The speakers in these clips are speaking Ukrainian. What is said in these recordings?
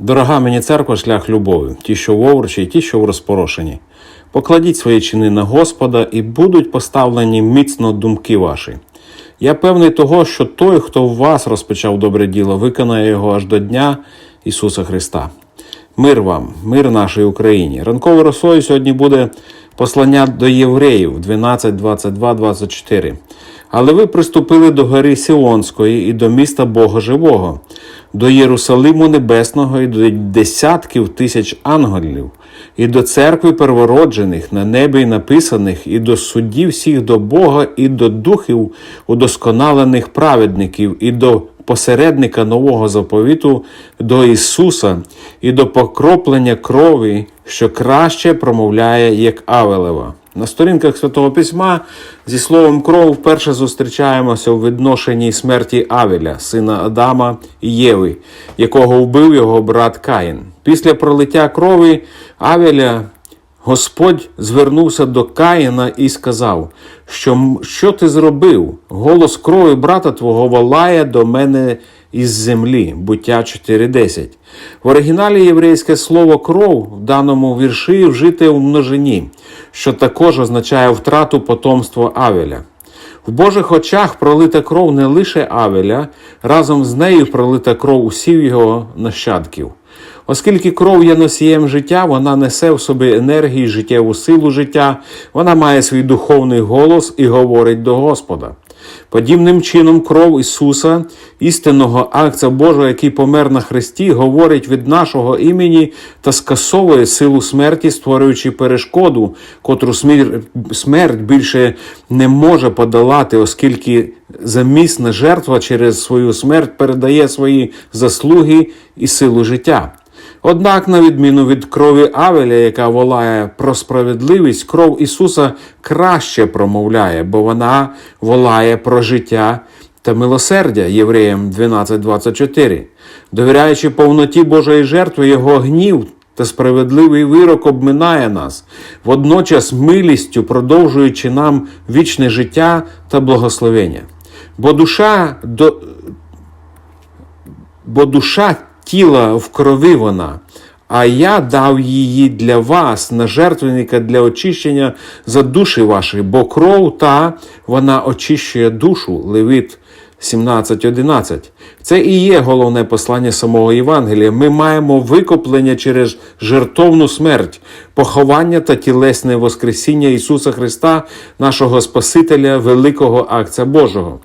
Дорога мені церква, шлях любові, ті, що в овручі, і ті, що в розпорошенні. Покладіть свої чини на Господа, і будуть поставлені міцно думки ваші. Я певний того, що той, хто в вас розпочав добре діло, виконає його аж до Дня Ісуса Христа. Мир вам, мир нашій Україні. Ранковою росою сьогодні буде послання до євреїв 12, 22, 24. Але ви приступили до гори Сіонської і до міста Бога Живого, до Єрусалиму Небесного і до десятків тисяч ангелів, і до церкви первороджених на небі написаних, і до суддів всіх до Бога, і до духів удосконалених праведників, і до посередника нового заповіту до Ісуса і до покроплення крові, що краще промовляє, як Авелева. На сторінках Святого Письма зі словом кров вперше зустрічаємося у відношенні смерті Авеля, сина Адама і Єви, якого вбив його брат Каїн. Після пролиття крові Авеля Господь звернувся до Каїна і сказав, що, що ти зробив? Голос крові брата твого волає до мене із землі. Буття 4.10. В оригіналі єврейське слово кров в даному вірші вжите у множині, що також означає втрату потомства Авеля. В Божих очах пролита кров не лише Авеля, разом з нею пролита кров усіх його нащадків. Оскільки кров є носієм життя, вона несе в собі енергію, життєву силу життя, вона має свій духовний голос і говорить до Господа. Подібним чином, кров Ісуса, істинного акція Божого, який помер на Христі, говорить від нашого імені та скасовує силу смерті, створюючи перешкоду, котру смерть більше не може подолати, оскільки замісна жертва через свою смерть передає свої заслуги і силу життя. Однак, на відміну від крові Авеля, яка волає про справедливість, кров Ісуса краще промовляє, бо вона волає про життя та милосердя Євреям 12.24. Довіряючи повноті Божої жертви, Його гнів та справедливий вирок обминає нас, водночас милістю продовжуючи нам вічне життя та благословення. Бо душа до, бо душа тіла в крові вона, а я дав її для вас на жертвенника для очищення за душі ваші, бо кров та вона очищує душу. Левит 17.11. Це і є головне послання самого Євангелія. Ми маємо викуплення через жертовну смерть, поховання та тілесне Воскресіння Ісуса Христа, нашого Спасителя, великого акція Божого.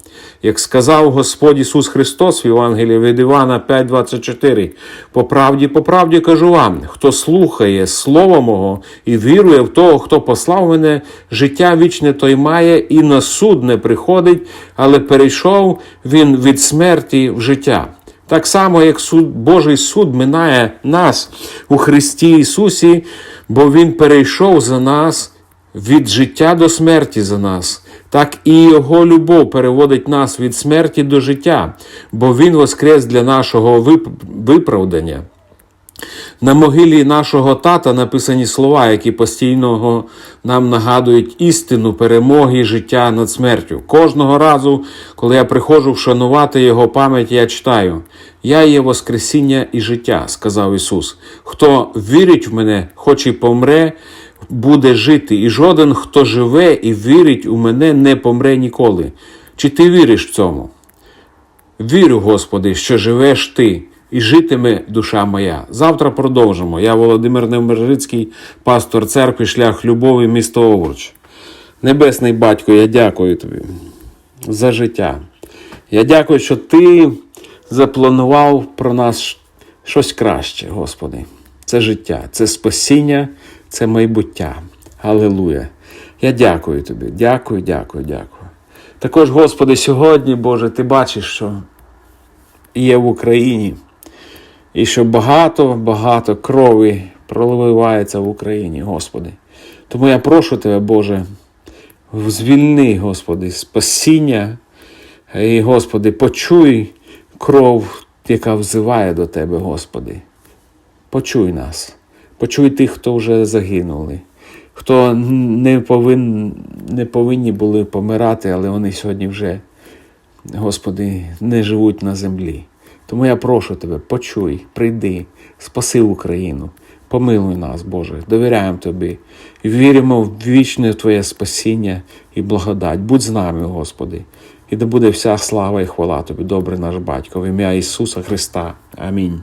Як сказав Господь Ісус Христос в Євангелії від Івана 5.24, по правді, по правді кажу вам, хто слухає Слово Мого і вірує в того, хто послав мене, життя вічне той має і на суд не приходить, але перейшов він від смерті в життя. Так само, як суд, Божий суд минає нас у Христі Ісусі, бо Він перейшов за нас від життя до смерті за нас, так і Його любов переводить нас від смерті до життя, бо Він воскрес для нашого виправдання. На могилі нашого тата написані слова, які постійно нам нагадують істину перемоги життя над смертю. Кожного разу, коли я приходжу вшанувати його пам'ять, я читаю: Я є Воскресіння і життя, сказав Ісус. Хто вірить в мене, хоч і помре, буде жити, і жоден, хто живе і вірить у мене, не помре ніколи. Чи ти віриш в цьому? Вірю, Господи, що живеш ти і житиме душа моя. Завтра продовжимо. Я Володимир Невмержицький, пастор церкви, шлях любові, місто Овруч. Небесний батько, я дякую тобі за життя. Я дякую, що ти запланував про нас щось краще, Господи. Це життя, це спасіння, це майбуття. Аллилуйя. Я дякую тобі. Дякую, дякую, дякую. Також, Господи, сьогодні, Боже, ти бачиш, що є в Україні, і що багато-багато крові проливається в Україні, Господи. Тому я прошу Тебе, Боже, звільни, Господи, спасіння. І, Господи, почуй кров, яка взиває до Тебе, Господи. Почуй нас, почуй тих, хто вже загинули, хто не, повин, не повинні були помирати, але вони сьогодні вже, Господи, не живуть на землі. Тому я прошу тебе, почуй, прийди, спаси Україну, помилуй нас, Боже, довіряємо тобі віримо в вічне Твоє спасіння і благодать. Будь з нами, Господи, і да буде вся слава і хвала Тобі, добрий наш батько, в ім'я Ісуса Христа. Амінь.